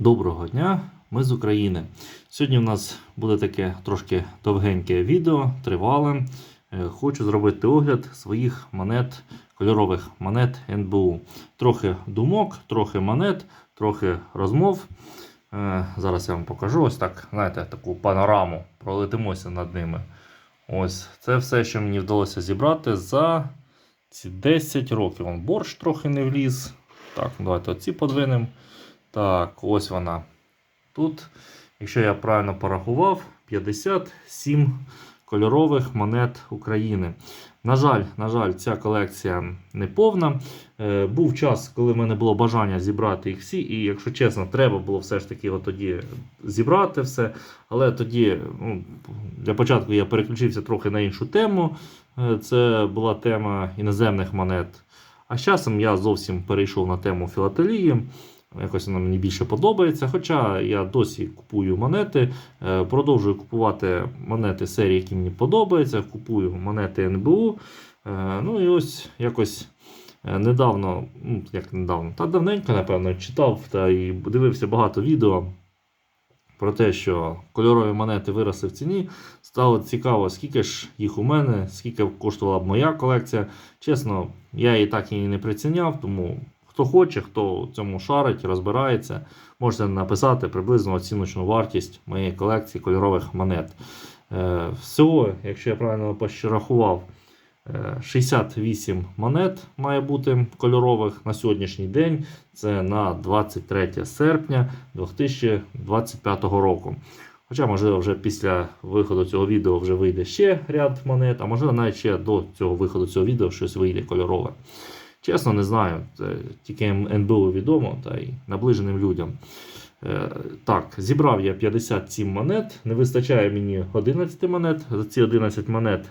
Доброго дня, ми з України. Сьогодні в нас буде таке трошки довгеньке відео, тривале. Е, Хочу зробити огляд своїх монет, кольорових монет НБУ. Трохи думок, трохи монет, трохи розмов. Е, Зараз я вам покажу ось так, знаєте, таку панораму. Пролетимося над ними. Ось це все, що мені вдалося зібрати за ці 10 років. Вон борщ трохи не вліз. Так, давайте оці подвинемо. Так, ось вона. Тут, якщо я правильно порахував, 57 кольорових монет України. На жаль, на жаль, ця колекція не повна. Е, був час, коли в мене було бажання зібрати їх всі, і якщо чесно, треба було все ж таки от тоді зібрати все. Але тоді, ну, для початку я переключився трохи на іншу тему. Е, Це була тема іноземних монет. А з часом я зовсім перейшов на тему філателії. Якось вона мені більше подобається. Хоча я досі купую монети, е, продовжую купувати монети серії, які мені подобаються. Купую монети НБУ. Е, Ну і ось якось е, недавно, ну як недавно, та давненько, напевно, читав та і дивився багато відео про те, що кольорові монети виросли в ціні. Стало цікаво, скільки ж їх у мене, скільки коштувала б моя колекція. Чесно, я її так і не приціняв, тому хто хоче, хто цьому шарить, розбирається, можете написати приблизно оціночну вартість моєї колекції кольорових монет. Е, Всього, якщо я правильно порахував, е, 68 монет має бути кольорових на сьогоднішній день. Це на 23 серпня 2025 року. Хоча, можливо, вже після виходу цього відео вже вийде ще ряд монет, а можливо, навіть ще до цього виходу цього відео щось вийде кольорове. Чесно, не знаю. Це тільки НБУ відомо та й наближеним людям. Е, Так, зібрав я 57 монет. Не вистачає мені 11 монет. За ці 11 монет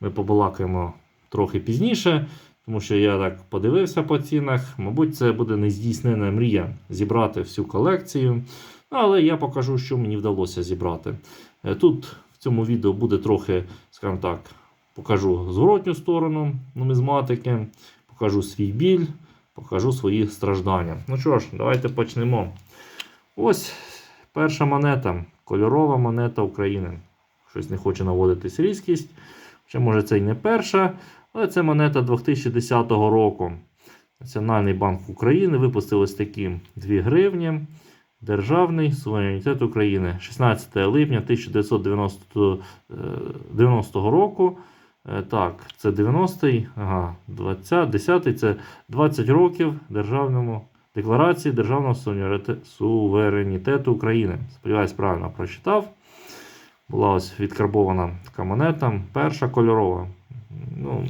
ми побалакаємо трохи пізніше, тому що я так подивився по цінах. Мабуть, це буде нездійснена мрія зібрати всю колекцію. Але я покажу, що мені вдалося зібрати. Е, Тут в цьому відео буде трохи, скажімо так, покажу зворотню сторону нумізматики, покажу свій біль, покажу свої страждання. Ну що ж, давайте почнемо. Ось перша монета, кольорова монета України. Щось не хоче наводитись різкість. Ще може це й не перша, але це монета 2010 року. Національний банк України випустив ось такі 2 гривні. Державний суверенітет України 16 липня 1990 е, 90 року. Е, Так, це 90-й, ага, 20, 10-й це 20 років державному декларації Державного суверенітету- України. Сподіваюсь, правильно прочитав. Була ось відкарбована така монета. Перша кольорова. Ну,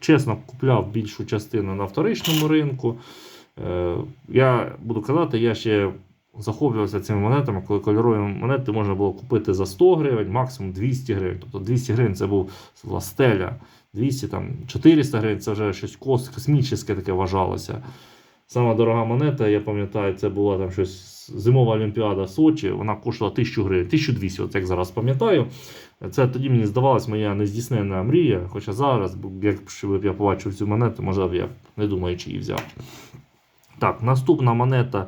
чесно, купляв більшу частину на вторичному ринку. Е, Я буду казати, я ще захоплювався цими монетами, коли кольорові монети можна було купити за 100 гривень, максимум 200 гривень. Тобто 200 гривень це був була стеля, 200, там, 400 гривень це вже щось кос- космічне таке вважалося. Сама дорога монета, я пам'ятаю, це була там щось зимова олімпіада в Сочі, вона коштувала 1000 гривень, 1200, от як зараз пам'ятаю. Це тоді мені здавалась моя нездійсненна мрія. Хоча зараз, якщо б я побачив цю монету, може б я не думаю, чи її взяв. Так, наступна монета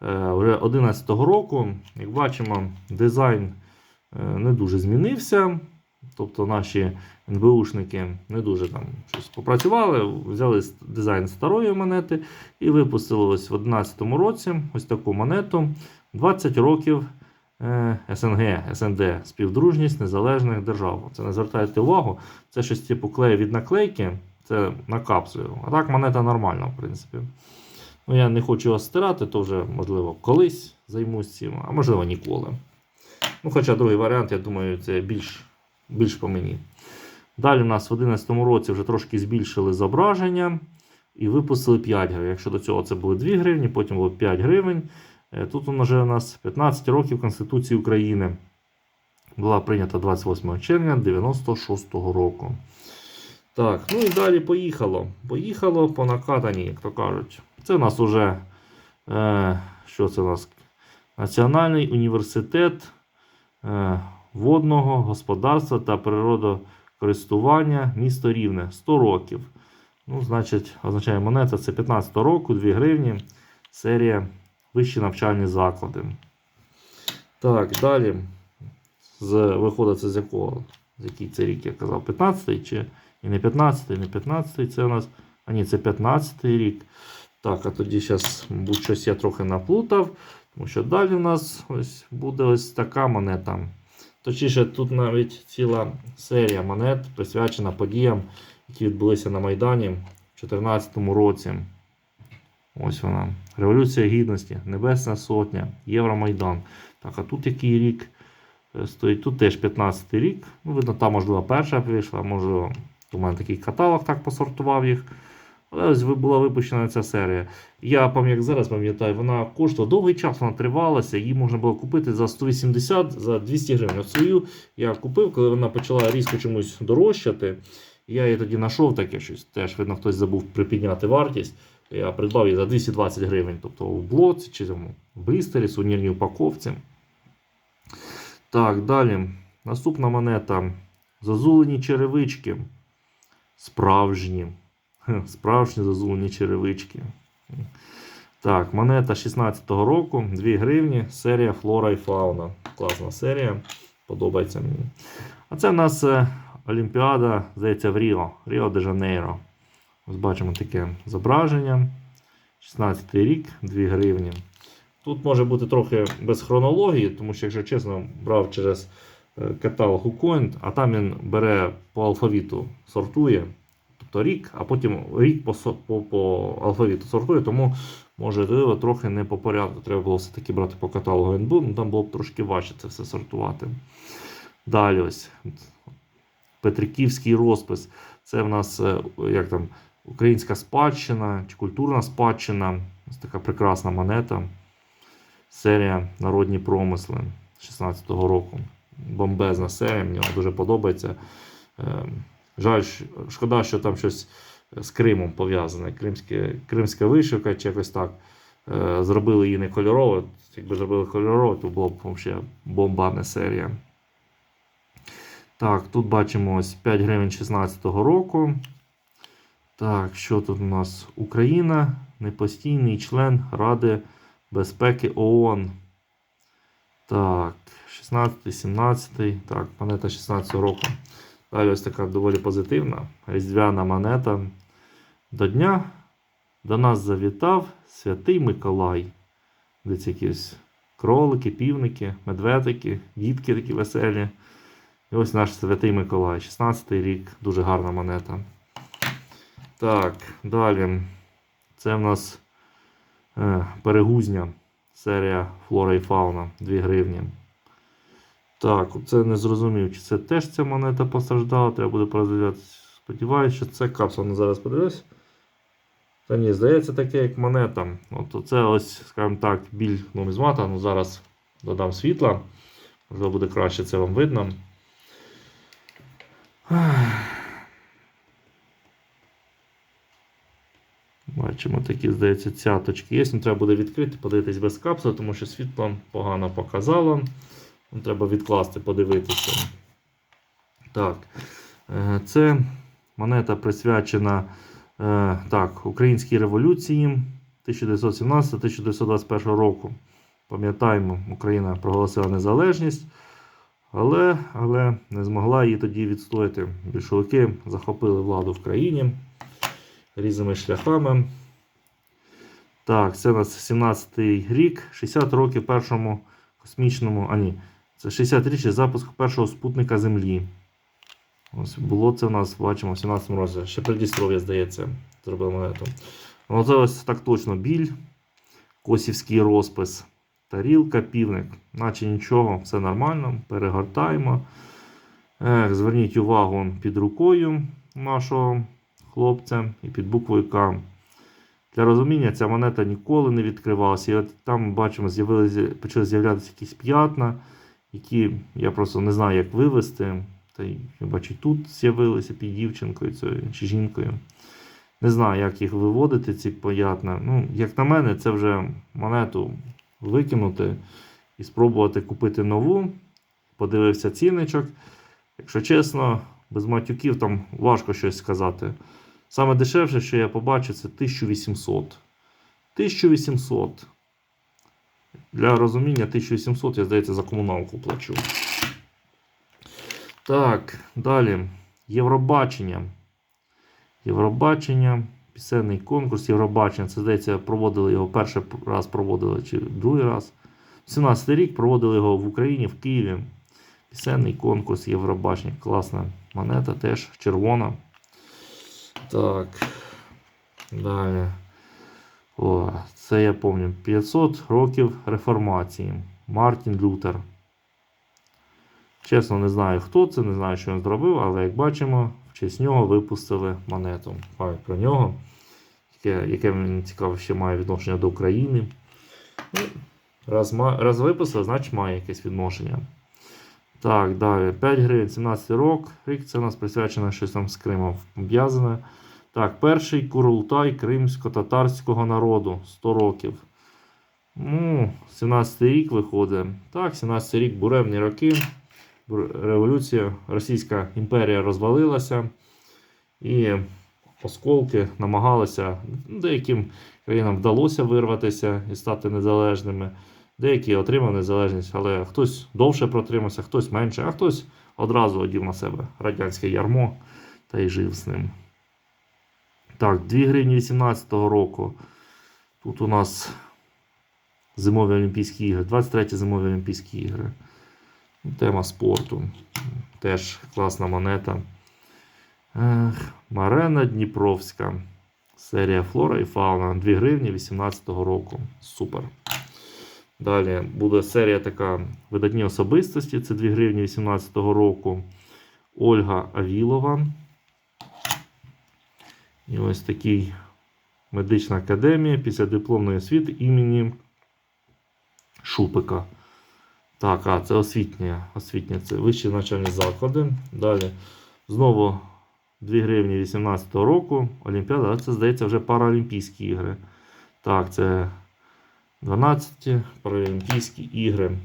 вже 11 року. Як бачимо, дизайн е, не дуже змінився. Тобто наші НБУшники не дуже там щось попрацювали, взяли дизайн старої монети і випустили ось в 2011 році ось таку монету 20 років е, СНГ, СНД, співдружність незалежних держав. Це не звертайте увагу, це щось типу клею від наклейки, це на капсулю. А так монета нормальна, в принципі. Ну, я не хочу його стирати, то вже, можливо, колись займусь цим, а можливо ніколи. Ну, хоча другий варіант, я думаю, це більш, більш по мені. Далі у нас в 2011 році вже трошки збільшили зображення і випустили 5 гривень. Якщо до цього це були 2 гривні, потім було 5 гривень. Е, Тут вже у нас 15 років Конституції України. Була прийнята 28 червня 96 року. Так, ну і далі поїхало. Поїхало по накатанні, як то кажуть. Це у нас уже е, що це у нас? Національний університет е, водного господарства та природокористування місто Рівне 100 років. Ну, значить, означає монета це 15 року, 2 гривні. Серія вищі навчальні заклади. Так, далі. З, виходить це з якого? З який це рік, я казав, 15-й чи і не 15-й, не 15-й, це у нас. А ні, це 15-й рік. Так, а тоді зараз, щось я трохи наплутав. Тому що далі у нас ось буде ось така монета. Точніше, тут навіть ціла серія монет присвячена подіям, які відбулися на Майдані в 2014 році. Ось вона. Революція Гідності, Небесна Сотня, Євромайдан. Так, а тут який рік е, стоїть? Тут теж 15 рік. Ну, видно, там, можливо, перша вийшла, можливо, у мене такий каталог так посортував їх. Ось була випущена ця серія. Я пам'ятаю, зараз пам'ятаю, вона коштувала довгий час, вона тривалася, її можна було купити за 180 за 200 гривень. От свою я купив, коли вона почала різко чомусь дорожчати. Я її тоді знайшов таке щось. Теж, видно, хтось забув припідняти вартість. Я придбав її за 220 гривень, тобто у блоці чи там, в блістері, сувенірній упаковці. Так, далі. Наступна монета. Зазулені черевички. Справжні. Справжні зазулені черевички. Так, монета 16-го року, 2 гривні, серія Флора і Фауна. Класна серія. Подобається мені. А це в нас е, Олімпіада, здається, в Ріо, Ріо де Жанейро. Ось бачимо таке зображення. 16 рік, 2 гривні. Тут може бути трохи без хронології, тому що, якщо чесно, брав через е, каталог UCoin, а там він бере по алфавіту, сортує. Тобто рік, а потім рік по, по, по алфавіту сортує, тому може трохи не по порядку. Треба було все-таки брати по каталогу НБУ, ну там було б трошки важче це все сортувати. Далі ось Петриківський розпис. Це в нас е, як там, українська спадщина чи культурна спадщина. Ось така прекрасна монета. Серія Народні промисли 16-го року. Бомбезна серія, мені вона дуже подобається. Е, Жаль, шкода, що там щось з Кримом пов'язане. Кримська вишивка чи якось так. Е, Зробили її не кольорово. Якби зробили кольорово, то було б взагалі бомбарна серія. Так, тут бачимо ось 5 гривень 16-го року. Так, що тут у нас? Україна, непостійний член Ради безпеки ООН. Так, 16, 17, так, монета 16 року. Далі ось така доволі позитивна різдвяна монета. До дня до нас завітав святий Миколай. Десь якісь кролики, півники, медведики, дітки такі веселі. І ось наш святий Миколай, 16 рік, дуже гарна монета. Так, далі. Це в нас е, перегузня. Серія Флора і Фауна 2 гривні. Так, це не зрозумів, чи це теж ця монета постраждала, треба буде передивлятися. Сподіваюся, що це капсула. Зараз подивлюсь. Та ні, здається, таке, як монета. От це ось, скажімо так, біль нумізмата. Ну, зараз додам світла. Можливо, буде краще це вам видно. Бачимо такі, здається, цяточки є. Ну, треба буде відкрити, подивитись без капсули, тому що світло погано показало. Ну, Треба відкласти, подивитися. Так. е, Це монета присвячена е, так, Українській революції 1917-1921 року. Пам'ятаємо, Україна проголосила незалежність, але, але не змогла її тоді відстояти. Більшовики захопили владу в країні різними шляхами. Так, це у нас 17-й рік, 60 років першому космічному. А ні, це 60 річчя запуску першого спутника Землі. Ось було це у нас, бачимо, в 17-му році. Ще Придністров'я, здається, зробили монету. Ну, це ось так точно біль, косівський розпис, тарілка, півник. Наче нічого, все нормально. Перегортаємо. Ех, зверніть увагу під рукою нашого хлопця і під буквою К. Для розуміння, ця монета ніколи не відкривалася. І от там бачимо, почали з'являтися якісь п'ятна, які я просто не знаю, як вивести. Та й я бачу, тут з'явилися під дівчинкою чи жінкою. Не знаю, як їх виводити, ці п'ятна. Ну, як на мене, це вже монету викинути і спробувати купити нову. Подивився цінничок. Якщо чесно, без матюків там важко щось сказати. Саме дешевше, що я побачив, це 1800. 1800. Для розуміння 1700, я здається, за комуналку плачу. Так, далі. Євробачення. Євробачення. Пісенний конкурс Євробачення. Це здається, проводили його перший раз проводили чи другий раз. 17 рік проводили його в Україні, в Києві. Пісенний конкурс Євробачення. Класна монета теж червона. Так. Далі. О, це я пам'ятаю. 500 років реформації. Мартін Лютер. Чесно, не знаю, хто це, не знаю, що він зробив, але як бачимо, в честь нього випустили монету. Пам'ять про нього. Яке, яке мені цікаво, ще має відношення до України. Ну, раз, раз випустили, значить має якесь відношення. Так, далі. 5 гривень, 17 рок. Рік це у нас присвячено щось там з Кримом пов'язане. Так, перший Курултай кримсько-татарського народу 100 років. Ну, 17 рік виходить. Так, 17 рік буремні роки. Революція, Російська імперія розвалилася. І осколки намагалися, деяким країнам вдалося вирватися і стати незалежними. Деякі отримали незалежність, але хтось довше протримався, хтось менше, а хтось одразу одів на себе радянське ярмо та й жив з ним. Так, 2 гривні 18-го року. Тут у нас зимові Олімпійські ігри, 23 зимові Олімпійські ігри. Тема спорту. Теж класна монета. Ех, Марена Дніпровська. Серія Флора і Фауна. 2 гривні 18-го року. Супер. Далі буде серія така видатні особистості. Це 2 гривні 18-го року. Ольга Авілова. І ось такий медична академія після дипломної освіти імені Шупика. Так, а це освітня. освітня це вищі навчальні заклади. Далі знову 2 гривні 18 року. Олімпіада, а це здається вже Паралімпійські ігри. Так, це 12 Паралімпійські ігри.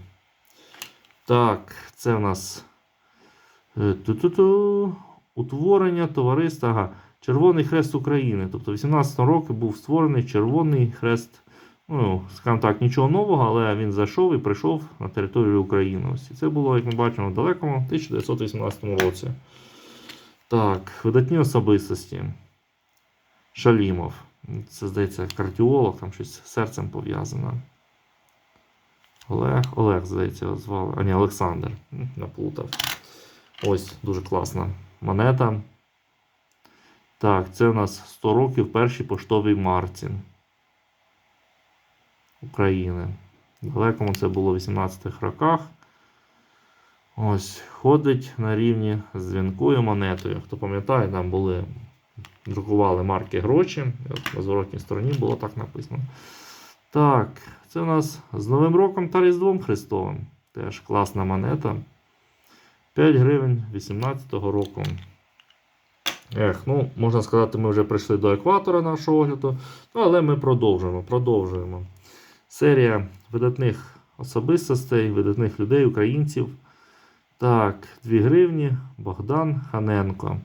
Так, це в нас е, ту-ту-ту, утворення товариства. Ага, Червоний Хрест України. Тобто, в 18 році був створений Червоний Хрест. Ну, скажімо так, нічого нового, але він зайшов і прийшов на територію України. Ось. Це було, як ми бачимо, в далекому 1918 році. Так, видатні особистості. Шалімов. Це, здається, кардіолог, там щось з серцем пов'язано. Олег, Олег, здається, звали. А ні, Олександр. Наплутав. Ось дуже класна монета. Так, це у нас 100 років перший поштовий Мартін України. Далекому це було в 18-х роках. Ось, ходить на рівні з дзвінкою монетою. Хто пам'ятає, там були, друкували марки гроші. От на зворотній стороні було так написано. Так, це у нас з Новим роком та Різдвом Христовим. Теж класна монета. 5 гривень 18-го року. Ех, ну, можна сказати, ми вже прийшли до екватора нашого огляду. Ну, але ми продовжуємо. продовжуємо. Серія видатних особистостей, видатних людей, українців. Так, 2 гривні. Богдан Ханенко.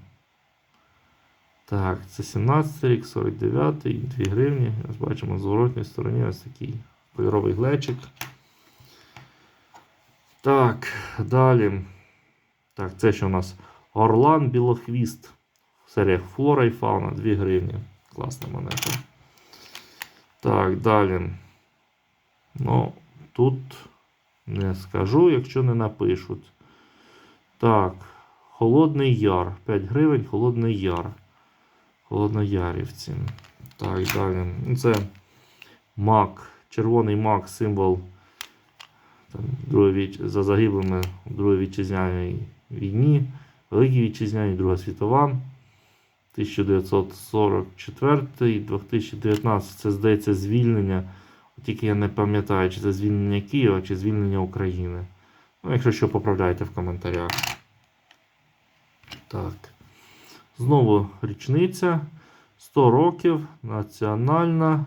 Так, це 17 рік, 49 й 2 гривні. Ось бачимо на зворотній стороні ось такий кольоровий глечик. Так, далі. Так, це що у нас Орлан Білохвіст. Серіях Флора і Фауна 2 гривні. Класна монета. Так, далі. Ну, тут не скажу, якщо не напишуть. Так, Холодний Яр. 5 гривень, Холодний Яр. Холодноярівці. Так, далі. Ну, Це мак, червоний мак, символ там, віч... за загиблими в Другій вітчизняній війні, Великій вітчизняній, Друга світова. 1944 2019 це здається звільнення. Тільки я не пам'ятаю, чи це звільнення Києва, чи звільнення України. Ну, якщо що, поправляйте в коментарях. Так. Знову річниця. 100 років. Національна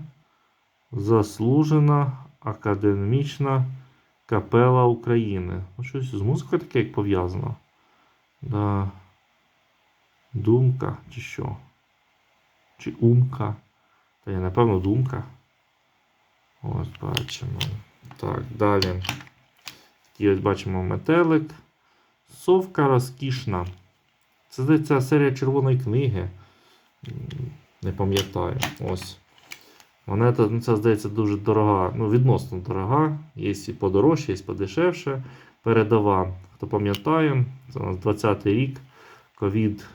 заслужена академічна капела України. Ну, щось з музикою таке як пов'язано. Да. Думка, чи що? Чи умка? Та я, напевно, думка. Ось бачимо. Так, далі. І ось бачимо метелик. Совка розкішна. Це здається серія червоної книги. Не пам'ятаю. Ось. Монета, ну це здається дуже дорога, ну відносно дорога. Є і подорожче, є і подешевше. Передова. Хто пам'ятає, це у нас 20-й рік. Ковід.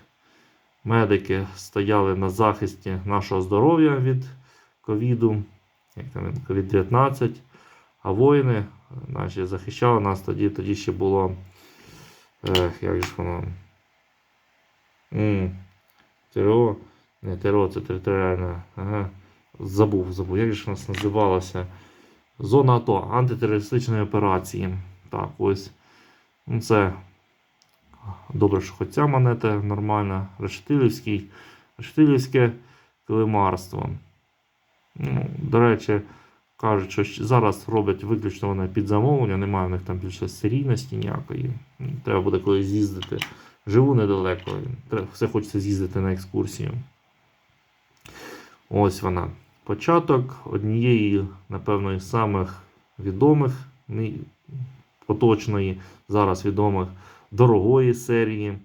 Медики стояли на захисті нашого здоров'я від ковіду, як там він, ковід-19. А воїни е, наші захищали нас тоді, тоді ще було. Ех, як ж воно. ТРО. Не ТРО, це територіальна. Ага. Забув, забув. Як же у нас називалося? Зона АТО, антитерористичної операції. Так, ось. Ну, це добре, що хоч монета нормальна. Рештилівський. Рештилівське климарство. Ну, до речі, кажуть, що зараз роблять виключно вони під замовлення, немає в них там більше серійності ніякої. Треба буде колись з'їздити. Живу недалеко. Все хочеться з'їздити на екскурсію. Ось вона. Початок однієї, напевно, із самих відомих, поточної, зараз відомих дорогої серії.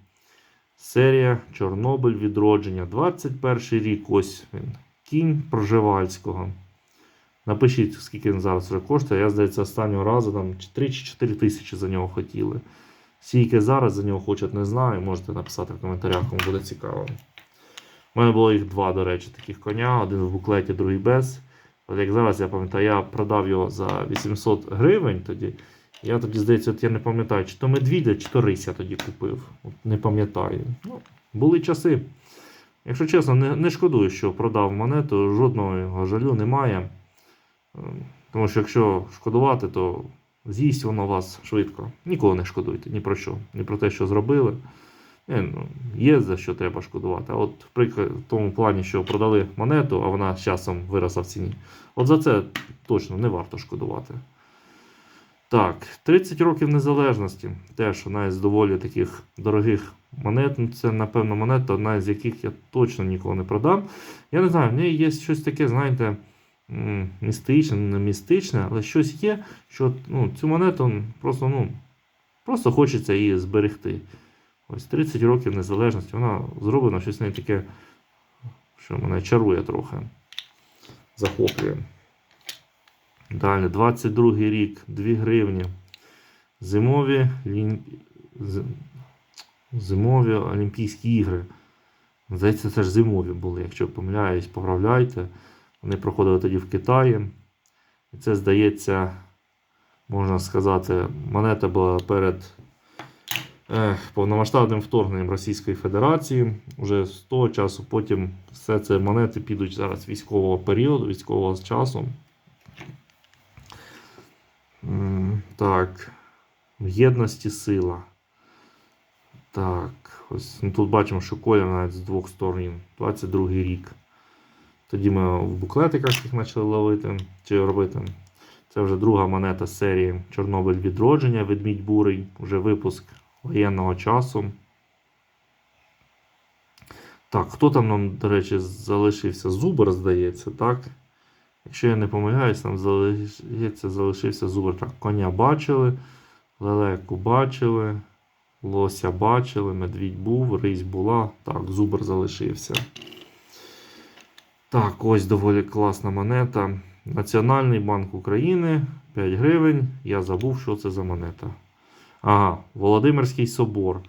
Серія Чорнобиль відродження. 21 рік. Ось він. Кінь Проживальського. Напишіть, скільки він зараз коштує. Я, здається, останнього разу там 3 чи 4 тисячі за нього хотіли. Скільки зараз за нього хочуть, не знаю. Можете написати в коментарях, кому буде цікаво. У мене було їх два, до речі, таких коня. Один в буклеті, другий без. От як зараз я пам'ятаю, я продав його за 800 гривень тоді. Я тоді, здається, от я не пам'ятаю, чи то медвідя, чи то рися тоді купив. От не пам'ятаю. Ну, були часи. Якщо чесно, не, не шкодую, що продав монету, жодного жалю немає. Ем, Тому що якщо шкодувати, то з'їсть воно вас швидко. Ніколи не шкодуйте, ні про що. Ні про те, що зробили. Е, ну, Є за що треба шкодувати. А от в тому плані, що продали монету, а вона з часом виросла в ціні. От за це точно не варто шкодувати. Так, 30 років незалежності. Теж одна із доволі таких дорогих монет. Ну, Це, напевно, монета, одна з яких я точно ніколи не продам. Я не знаю, в неї є щось таке, знаєте, містичне, не містичне, але щось є, що ну, цю монету просто, ну, просто хочеться її зберегти. Ось 30 років незалежності. Вона зроблена щось не таке, що мене чарує трохи. Захоплює. Далі, 22 рік, 2 гривні. Зимові, Зимові Олімпійські ігри. Здається, це ж зимові були, якщо помиляюсь, поправляйте. Вони проходили тоді в Китаї. І це, здається, можна сказати, монета була перед ех, повномасштабним вторгненням Російської Федерації. Уже з того часу потім все це монети підуть зараз військового періоду, військового часу. Так. Єдності сила. Так, ось ну, тут бачимо, що колір навіть з двох сторон. 22 рік. Тоді ми в буклетиках їх почали ловити чи робити. Це вже друга монета серії Чорнобиль відродження, ведмідь бурий, вже випуск воєнного часу. Так, хто там нам, до речі, залишився? Зубр, здається, так? Якщо я не помиляюсь, там залишився, залишився зубр. Коня бачили, лелеку бачили, лося бачили, медвідь був, рись була. Так, зубр залишився. Так, ось доволі класна монета. Національний банк України 5 гривень. Я забув, що це за монета. Ага, Володимирський собор.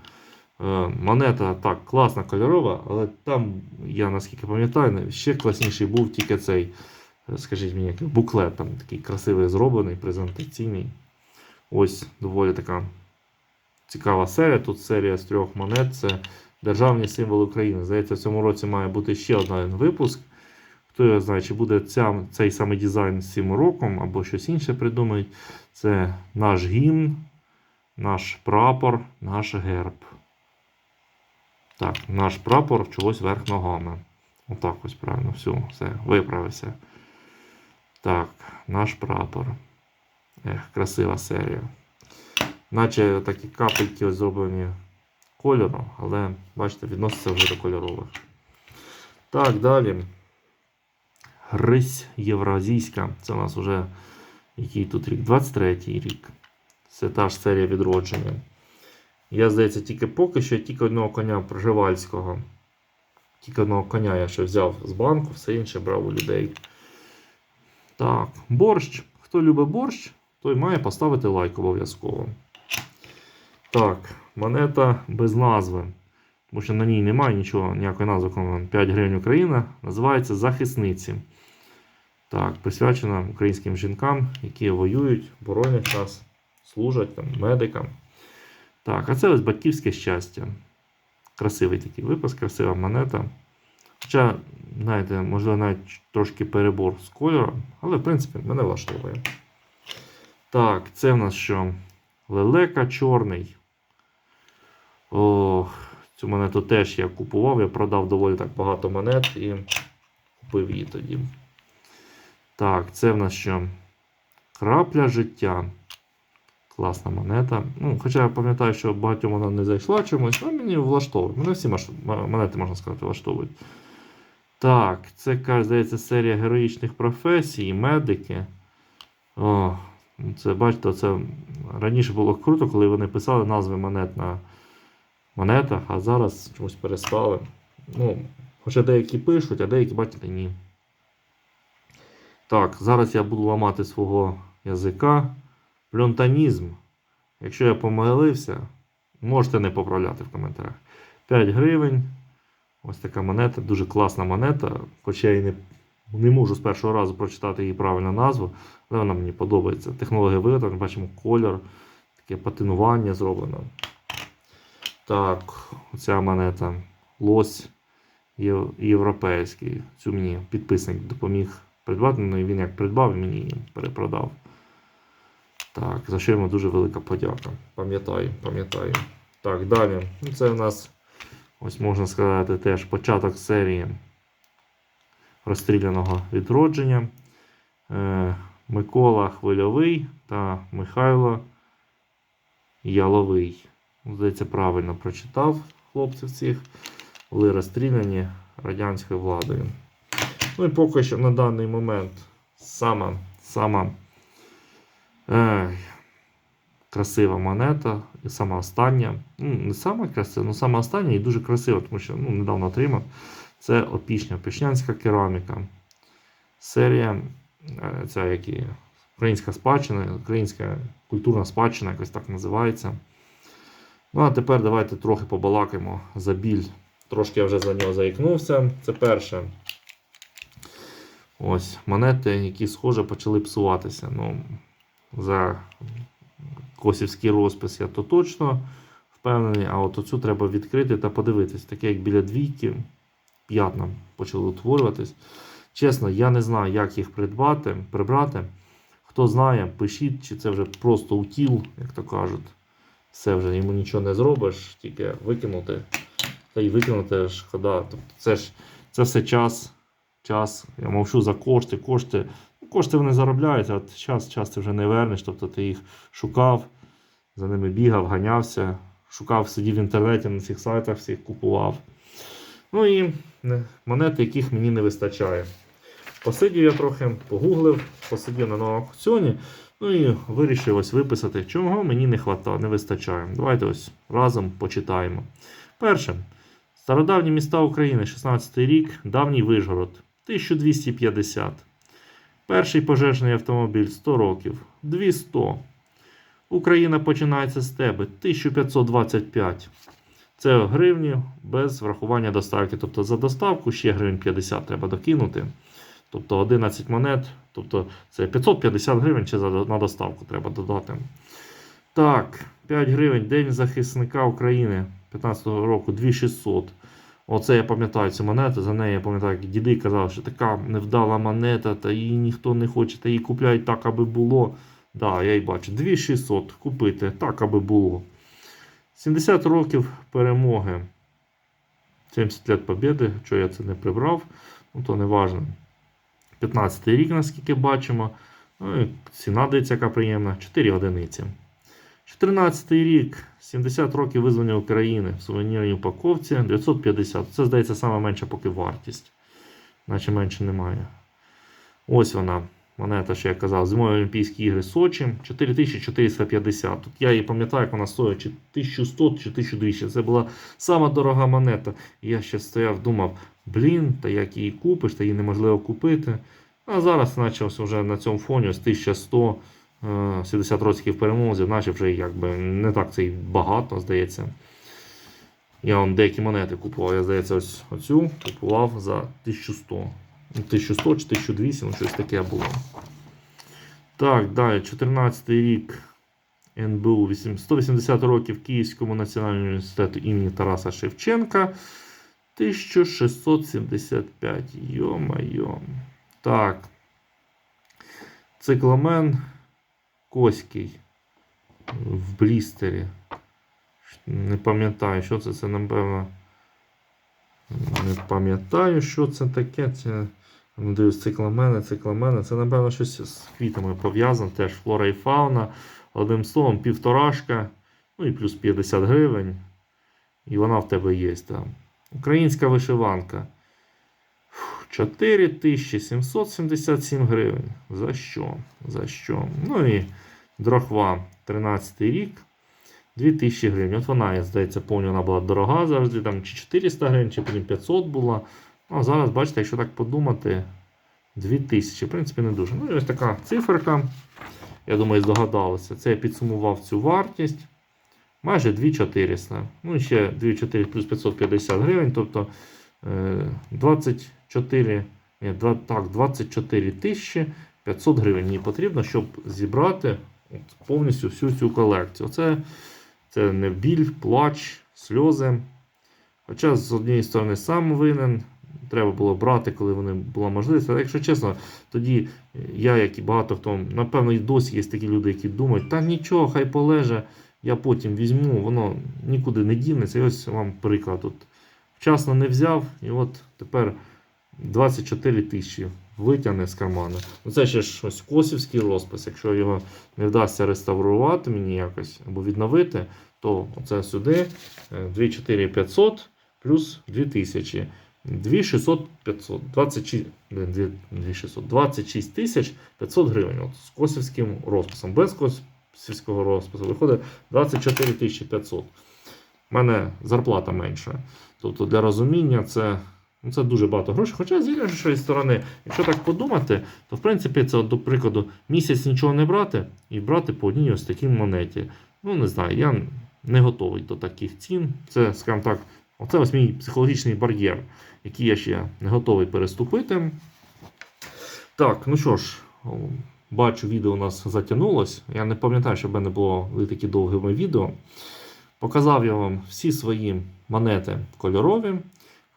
Е, Монета так, класна кольорова, але там, я наскільки пам'ятаю, ще класніший був тільки цей, скажіть мені, буклет там такий красивий зроблений, презентаційний. Ось доволі така цікава серія. Тут серія з трьох монет. Це державні символи України. Здається, в цьому році має бути ще один випуск. Хто його знає, чи буде ця, цей самий дизайн з цим роком, або щось інше придумають. Це наш гімн, наш прапор, наш герб. Так, наш прапор чогось верх ногами. Отак ось правильно, все, все, виправився. Так, наш прапор. Ех, красива серія. Наче такі капельки зроблені кольору, але бачите, відноситься вже до кольорових. Так, далі. Грись Євразійська. Це у нас вже Який тут рік? 23-й рік. Це та ж серія відродження. Я, здається, тільки поки що тільки одного коня Пржевальського. Тільки одного коня я ще взяв з банку, все інше брав у людей. Так, борщ. Хто любить борщ, той має поставити лайк обов'язково. Так, монета без назви. Тому що на ній немає нічого, ніякої назви, крім 5 гривень Україна. Називається Захисниці. Так, присвячена українським жінкам, які воюють, боронять нас, служать там, медикам. Так, а це ось батьківське щастя. Красивий такий випуск, красива монета. Хоча, знаєте, можливо, навіть трошки перебор з кольором, але в принципі мене влаштовує. Так, це в нас що? Лелека чорний. Ох, цю монету теж я купував. Я продав доволі так багато монет і купив її тоді. Так, це в нас що? Крапля життя. Класна монета. Ну, хоча я пам'ятаю, що багатьом вона не зайшла чомусь, але мені влаштовує. Мене всі монети, можна сказати, влаштовують. Так, це, каже, здається, серія героїчних професій, медики. О, це бачите, це раніше було круто, коли вони писали назви монет на монетах, а зараз чомусь перестали. Ну, хоча деякі пишуть, а деякі, бачите, ні. Так, зараз я буду ламати свого язика. Пльонтанізм. Якщо я помилився, можете не поправляти в коментарях. 5 гривень. Ось така монета, дуже класна монета. Хоча я і не, не можу з першого разу прочитати її правильну назву, але вона мені подобається. Технологія виготовлення, бачимо кольор, таке патинування зроблено. Так, оця монета. Лось європейський. Цю мені підписник допоміг придбати, ну і він як придбав, мені її перепродав. Так, за що йому дуже велика подяка. Пам'ятаю, пам'ятаю. Так, далі. Це у нас, ось можна сказати, теж початок серії розстріляного відродження. Е, Микола Хвильовий та Михайло Яловий. Здається, правильно прочитав хлопців цих. Були розстріляні радянською владою. Ну і поки що на даний момент сама, сама Ей, красива монета. І сама остання. Ну, не сама красива, але сама остання і дуже красива, тому що ну, недавно отримав. Це опішня, опішнянська кераміка. Серія, е, ця як і українська спадщина, українська культурна спадщина, якось так називається. Ну, а тепер давайте трохи побалакаємо за біль. Трошки я вже за нього заікнувся. Це перше. Ось монети, які схоже почали псуватися. Ну, за косівський розпис я то точно впевнений, а от оцю треба відкрити та подивитись. Таке як біля двійки, п'ятна почали утворюватись. Чесно, я не знаю, як їх придбати, прибрати. Хто знає, пишіть, чи це вже просто утіл, як то кажуть. Все вже йому нічого не зробиш, тільки викинути. Та й викинути шкода. Тобто це ж це все час. час. Я мовчу за кошти, кошти. Кошти вони заробляють, а час, час ти вже не вернеш. Тобто ти їх шукав, за ними бігав, ганявся, шукав, сидів в інтернеті на цих сайтах, всіх купував. Ну і монети, яких мені не вистачає. Посидів я трохи, погуглив, посидів на новому аукціоні, ну і вирішив ось виписати, чого мені не хватає, не вистачає. Давайте ось разом почитаємо. Перше. Стародавні міста України, 16 рік, давній Вижгород, 1250. Перший пожежний автомобіль 100 років, 200. Україна починається з тебе 1525. Це гривні без врахування доставки. Тобто за доставку ще гривень 50 треба докинути. Тобто 11 монет, тобто це 550 гривень чи на доставку треба додати. Так, 5 гривень День захисника України 15-го року 2600. Оце я пам'ятаю цю монету. За неї я пам'ятаю, як діди казали, що така невдала монета, та її ніхто не хоче, та її купляють так, аби було. Да, я її бачу. 2600 купити так, аби було. 70 років перемоги. 70 лет побіди. Чого я це не прибрав, ну то не важливо. 15 рік, наскільки бачимо. Ну і ціна дивиться, яка приємна. 4 одиниці. 14 рік, 70 років визволення України в сувенірній упаковці 950. Це, здається, саме менша поки вартість. Наче менше немає. Ось вона. монета, що я казав, зимові Олімпійські ігри Сочі 4450. Тут я її пам'ятаю, як вона стоїть чи 1100 чи 1200. Це була сама дорога монета. І я ще стояв, думав, блін, та як її купиш, та її неможливо купити. А зараз почався вже на цьому фоні ось 1100 е, 70 років перемозі, наче вже якби не так це й багато, здається. Я вон деякі монети купував. Я здається, ось оцю купував за 1100. Ну, 1100 чи 1200, ну щось таке було. Так, далі, 14 рік НБУ 180 років Київському національному університету імені Тараса Шевченка. 1675. Йо-майо. Так. Цикламен Коський в блістері. Не пам'ятаю, що це, це напевно. Не пам'ятаю, що це таке. Це ну, дивлюсь, цикламени, цикламени. Це, напевно, щось з квітами пов'язане, теж флора і фауна. Одним словом, півторашка, ну і плюс 50 гривень. І вона в тебе є там. Українська вишиванка. Фух, 4777 гривень. За що? За що? Ну і дрохва 13 рік. 2000 гривень. От вона, я здається, повні вона була дорога завжди, там чи 400 гривень, чи потім 500 була. Ну, а зараз, бачите, якщо так подумати, 2000. В принципі, не дуже. Ну і ось така циферка. Я думаю, здогадалися. Це я підсумував цю вартість. Майже 2400. Ну і ще 2400 плюс 550 гривень. Тобто 24, ні, два- так, 24 тисячі 500 гривень мені потрібно, щоб зібрати повністю всю цю колекцію. Це, це не біль, плач, сльози. Хоча, з однієї сторони, сам винен. Треба було брати, коли вони була можливість. Але якщо чесно, тоді я, як і багато хто, напевно, і досі є такі люди, які думають, та нічого, хай полеже, я потім візьму, воно нікуди не дінеться. І ось вам приклад. От, вчасно не взяв, і от тепер 24 тисячі витягне з карману. Ну, Це ще ж косівський розпис. Якщо його не вдасться реставрувати мені якось або відновити, то оце сюди е, 24500 плюс 2000. 2600 500, 26, блін, 2600, 26 тисяч 500 гривень от, з косівським розписом. Без косівського розпису виходить 24 тисячі 500. У мене зарплата менша. Тобто для розуміння це, ну, це дуже багато грошей. Хоча з іншої сторони, якщо так подумати, то в принципі це, до прикладу, місяць нічого не брати і брати по одній ось такій монеті. Ну, не знаю, я не готовий до таких цін. Це, скажімо так, оце ось мій психологічний бар'єр, який я ще не готовий переступити. Так, ну що ж, бачу, відео у нас затягнулось. Я не пам'ятаю, щоб в мене було такі довгими відео. Показав я вам всі свої монети кольорові.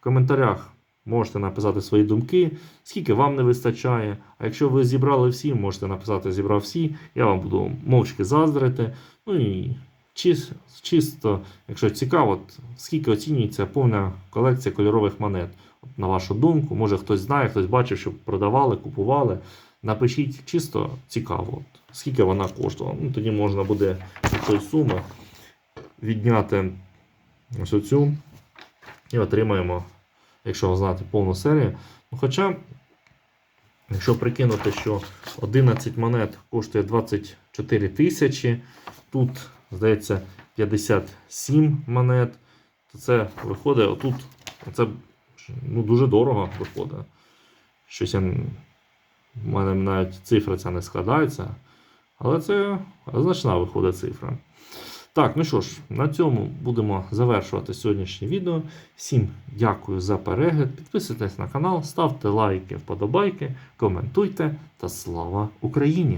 В коментарях можете написати свої думки, скільки вам не вистачає. А якщо ви зібрали всі, можете написати зібрав всі. Я вам буду мовчки заздрити. Ну і чис- чисто, якщо цікаво, скільки оцінюється повна колекція кольорових монет. На вашу думку, може хтось знає, хтось бачив, що продавали, купували. Напишіть чисто цікаво, скільки вона коштувала. Ну, тоді можна буде від тої суми відняти ось оцю і отримаємо, якщо ви знаєте, повну серію. Ну, хоча, якщо прикинути, що 11 монет коштує 24 тисячі, тут, здається, 57 монет, то це виходить отут, це ну, дуже дорого виходить. Щось я, в мене навіть цифра ця не складається, але це значна виходить цифра. Так, ну що ж, на цьому будемо завершувати сьогоднішнє відео. Всім дякую за перегляд. Підписуйтесь на канал, ставте лайки, вподобайки, коментуйте та слава Україні!